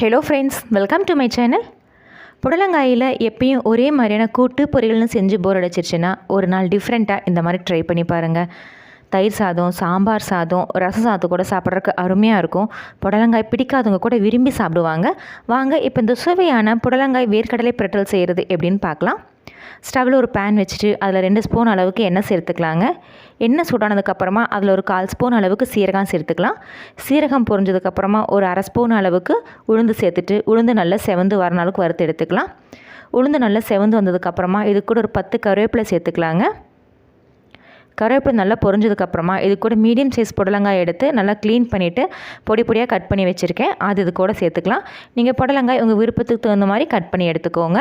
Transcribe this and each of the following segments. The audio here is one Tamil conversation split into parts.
Hello friends welcome to my channel புடலங்காயில் எப்பயும் ஒரே மாதிரியான கூட்டு பொரியல்னு செஞ்சு போர் அடிச்சிருச்சுன்னா ஒரு நாள் டிஃப்ரெண்ட்டாக இந்த மாதிரி ட்ரை பண்ணி பாருங்கள் தயிர் சாதம் சாம்பார் சாதம் ரச சாதம் கூட சாப்பிட்றதுக்கு அருமையாக இருக்கும். புடலங்காய் பிடிக்காதவங்க கூட விரும்பி சாப்பிடுவாங்க. வாங்க இப்போ இந்த சுவையான புடலங்காய் வேர்க்கடலை பிரட்டல் செய்கிறது எப்படின்னு பார்க்கலாம். ஸ்டவ்வில் ஒரு பேன் வச்சுட்டு அதில் ரெண்டு ஸ்பூன் அளவுக்கு எண்ணெய் சேர்த்துக்கலாங்க. எண்ணெய் சூடானதுக்கப்புறமா அதில் ஒரு கால் ஸ்பூன் அளவுக்கு சீரகம் சேர்த்துக்கலாம். சீரகம் பொரிஞ்சதுக்கப்புறமா ஒரு அரை ஸ்பூன் அளவுக்கு உளுந்து சேர்த்துட்டு உளுந்து நல்லா செவந்து வர அளவுக்கு வறுத்து எடுத்துக்கலாம். உளுந்து நல்லா செவந்து வந்ததுக்கப்புறமா இது கூட ஒரு பத்து கருவேப்பிலை சேர்த்துக்கலாங்க. கருவேப்பிலை நல்லா பொரிஞ்சதுக்கப்புறமா இது கூட மீடியம் சைஸ் புடலங்காய் எடுத்து நல்லா க்ளீன் பண்ணிவிட்டு பொடி பொடியாக கட் பண்ணி வச்சுருக்கேன். அது இது கூட சேர்த்துக்கலாம். நீங்கள் புடலங்காய் உங்கள் விருப்பத்துக்கு தகுந்த மாதிரி கட் பண்ணி எடுத்துக்கோங்க.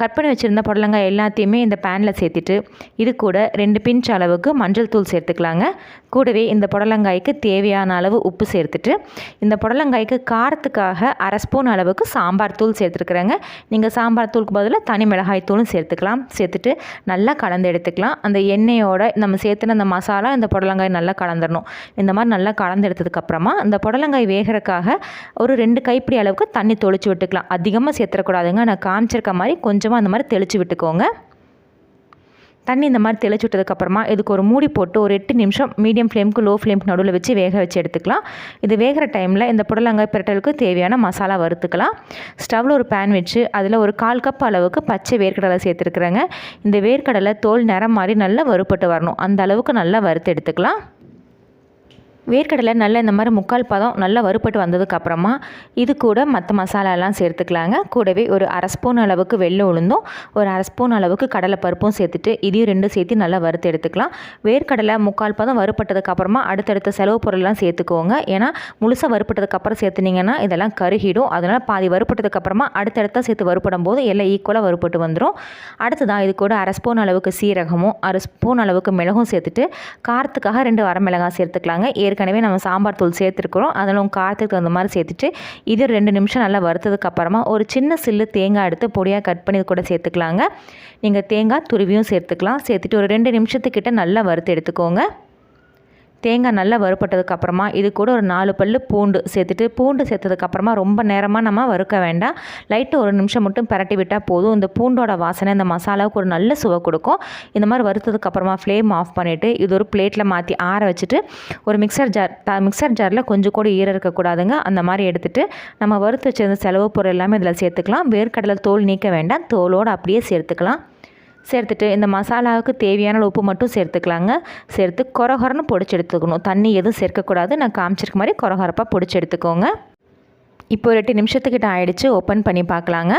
கட் பண்ணி வச்சுருந்த புடலங்காய் எல்லாத்தையுமே இந்த பேனில் சேர்த்துட்டு இது கூட ரெண்டு பிஞ்ச் அளவுக்கு மஞ்சள் தூள் சேர்த்துக்கலாங்க. கூடவே இந்த புடலங்காய்க்கு தேவையான அளவு உப்பு சேர்த்துட்டு இந்த புடலங்காய்க்கு காரத்துக்காக அரை ஸ்பூன் அளவுக்கு சாம்பார் தூள் சேர்த்துருக்குறேங்க. நீங்கள் சாம்பார் தூளுக்கு பதிலாக தனி மிளகாய் தூளும் சேர்த்துக்கலாம். சேர்த்துட்டு நல்லா கலந்து எடுத்துக்கலாம். அந்த எண்ணெயோட நம்ம சேர்த்துன அந்த மசாலா இந்த புடலங்காய் நல்லா கலந்துடணும் இந்த மாதிரி நல்லா கலந்து எடுத்ததுக்கப்புறமா இந்த புடலங்காய் வேகிறக்காக ஒரு ரெண்டு கைப்பிடி அளவுக்கு தண்ணி தொளிச்சு விட்டுக்கலாம். அதிகமாக சேர்த்துடக்கூடாதுங்க நான் காமிச்சிருக்க மாதிரி கொஞ்சம் கொஞ்சமாக அந்த மாதிரி தெளித்து விட்டுக்கோங்க. தண்ணி இந்த மாதிரி தெளிச்சு விட்டதுக்கப்புறமா இதுக்கு ஒரு மூடி போட்டு ஒரு எட்டு நிமிஷம் மீடியம் ஃப்ளேமுக்கு லோ ஃப்ளேம்க்கு நடுவில் வச்சு வேக வச்சு எடுத்துக்கலாம். இது வேகிற டைமில் இந்த புடலங்காய் பிரட்டலுக்கு தேவையான மசாலா வறுத்துக்கலாம். ஸ்டவ்வில் ஒரு பேன் வச்சு அதில் ஒரு கால் கப் அளவுக்கு பச்சை வேர்க்கடலை சேர்த்துருக்குறேங்க. இந்த வேர்க்கடலை தோல் நிறம் மாதிரி நல்லா வறுப்பட்டு வரணும். அந்த அளவுக்கு நல்லா வறுத்து எடுத்துக்கலாம். வேர்க்கடலை நல்லா இந்த மாதிரி முக்கால் பதம் நல்லா வறுப்பட்டு வந்ததுக்கப்புறமா இது கூட மற்ற மசாலாலாம் சேர்த்துக்கலாங்க. கூடவே ஒரு அரை ஸ்பூன் அளவுக்கு வெள்ளை உளுந்தும் ஒரு அரை ஸ்பூன் அளவுக்கு கடலை பருப்பும் சேர்த்துட்டு இதையும் ரெண்டும் சேர்த்து நல்லா வறுத்து எடுத்துக்கலாம். வேர்க்கடலை முக்கால் பதம் வறுப்பட்டதுக்கப்புறமா அடுத்தடுத்த செலவு பொருள்லாம் சேர்த்துக்கோங்க. ஏன்னா முழுசாக வறுப்பட்டதுக்கப்புறம் சேர்த்துனீங்கன்னா இதெல்லாம் கருகிடும். அதனால் பாதி வறுப்பட்டதுக்கப்புறமா அடுத்தடுத்த சேர்த்து வறுப்படும் போது எல்லாம் ஈக்குவலாக வறுப்பட்டு வந்துடும் அடுத்ததான் இது கூட அரை ஸ்பூன் அளவுக்கு சீரகமும் அரை ஸ்பூன் அளவுக்கு மிளகும் சேர்த்துட்டு காரத்துக்காக ரெண்டு வரமிளகாய் சேர்த்துக்கலாங்க. ஏற் ஏற்கனவே நம்ம சாம்பார் தூள் சேர்த்துருக்குறோம். அதில் காரத்துக்கு தகுந்த மாதிரி சேர்த்துட்டு இது ரெண்டு நிமிஷம் நல்லா வறுத்ததுக்கு அப்புறமா ஒரு சின்ன சில்லு தேங்காய் எடுத்து பொடியாக கட் பண்ணி கூட சேர்த்துக்கலாங்க. நீங்கள் தேங்காய் துருவியும் சேர்த்துக்கலாம். சேர்த்துட்டு ஒரு ரெண்டு நிமிஷத்துக்கிட்ட நல்லா வறுத்து எடுத்துக்கோங்க. தேங்காய் நல்லா வறுப்பட்டதுக்கப்புறமா இது கூட ஒரு நாலு பல் பூண்டு சேர்த்துட்டு பூண்டு சேர்த்ததுக்கப்புறமா ரொம்ப நேரமாக நம்ம வறுக்க வேண்டாம். லைட்டு ஒரு நிமிஷம் மட்டும் பரட்டி விட்டால் போதும். இந்த பூண்டோட வாசனை இந்த மசாலாவுக்கு ஒரு நல்ல சுவை கொடுக்கும். இந்த மாதிரி வறுத்ததுக்கப்புறமா ஃப்ளேம் ஆஃப் பண்ணிவிட்டு இது ஒரு பிளேட்டில் மாற்றி ஆற வச்சுட்டு ஒரு மிக்சர் ஜார் த மிக்சர் ஜாரில் கொஞ்சம் கூட ஈர இருக்கக்கூடாதுங்க அந்த மாதிரி எடுத்துகிட்டு நம்ம வறுத்து வச்சிருந்த செலவு பொருள் எல்லாமே இதில் சேர்த்துக்கலாம். வேர்க்கடலை தோல் நீக்க வேண்டாம். தோலோடு அப்படியே சேர்த்துக்கலாம். சேர்த்துட்டு இந்த மசாலாவுக்கு தேவையான உப்பு மட்டும் சேர்த்துக்கலாங்க. சேர்த்து கொரகொரன்னு பொடிச்சு எடுத்துக்கணும். தண்ணி எதுவும் சேர்க்கக்கூடாது. நான் காமிச்சிருக்க மாதிரி கொரகொரப்பாக பொடிச்சு எடுத்துக்கோங்க. இப்போ ஒரு எட்டு நிமிஷத்துக்கிட்ட ஆயிடுச்சு. ஓப்பன் பண்ணி பார்க்கலாங்க.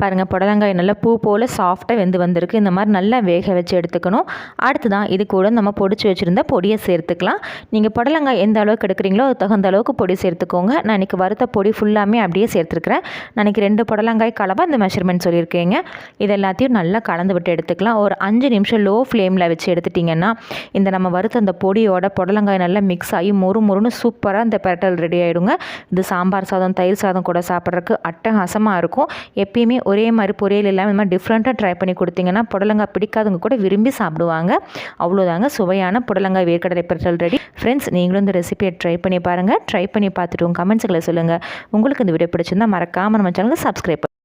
பாருங்கள் புடலங்காய் நல்லா பூ போல் சாஃப்டாக வெந்து வந்திருக்கு. இந்த மாதிரி நல்லா வேக வச்சு எடுத்துக்கணும். அடுத்து தான் இது கூட நம்ம பொடிச்சு வச்சுருந்த பொடியை சேர்த்துக்கலாம். நீங்கள் புடலங்காய் எந்த அளவுக்கு எடுக்கிறீங்களோ அது தகுந்த அளவுக்கு பொடி சேர்த்துக்கோங்க. நான் இன்றைக்கி வறுத்த பொடி ஃபுல்லாமே அப்படியே சேர்த்துருக்குறேன். நான் இன்றைக்கி ரெண்டு புடலங்காய் கலவாக இந்த மெஷர்மெண்ட் சொல்லியிருக்கேங்க. இது எல்லாத்தையும் நல்லா கலந்து விட்டு எடுத்துக்கலாம். ஒரு அஞ்சு நிமிஷம் லோ ஃப்ளேமில் வச்சு எடுத்துட்டிங்கன்னா இந்த நம்ம வறுத்த அந்த பொடியோட புடலங்காய் நல்லா மிக்ஸ் ஆகி மொறு மொறுன்னு சூப்பராக இந்த பெரட்டல் ரெடி ஆகிடுங்க இது சாம்பார் சாதம் தயிர் சாதம் கூட சாப்பிட்றதுக்கு அட்டகாசமாக இருக்கும். எப்பயுமே ஒரே மாதிரி பொரியல் இல்லாமல் இந்த மாதிரி டிஃப்ரெண்ட்டாக ட்ரை பண்ணி கொடுத்தீங்கன்னா புடலங்காய் பிடிக்காதவங்க கூட விரும்பி சாப்பிடுவாங்க. அவ்வளோதாங்க சுவையான புடலங்காய் வேர்க்கடலை பெற்றல் ரெடி ஃப்ரெண்ட்ஸ் நீங்களும் இந்த ரெசிபியை ட்ரை பண்ணி பாருங்கள் ட்ரை பண்ணி பார்த்துட்டு உங்கள் கமெண்ட்ஸுகளை சொல்லுங்கள் உங்களுக்கு இந்த வீடியோ பிடிச்சிருந்தால் மறக்காமல் நம்ம சேனலுக்கு சப்ஸ்கிரைப்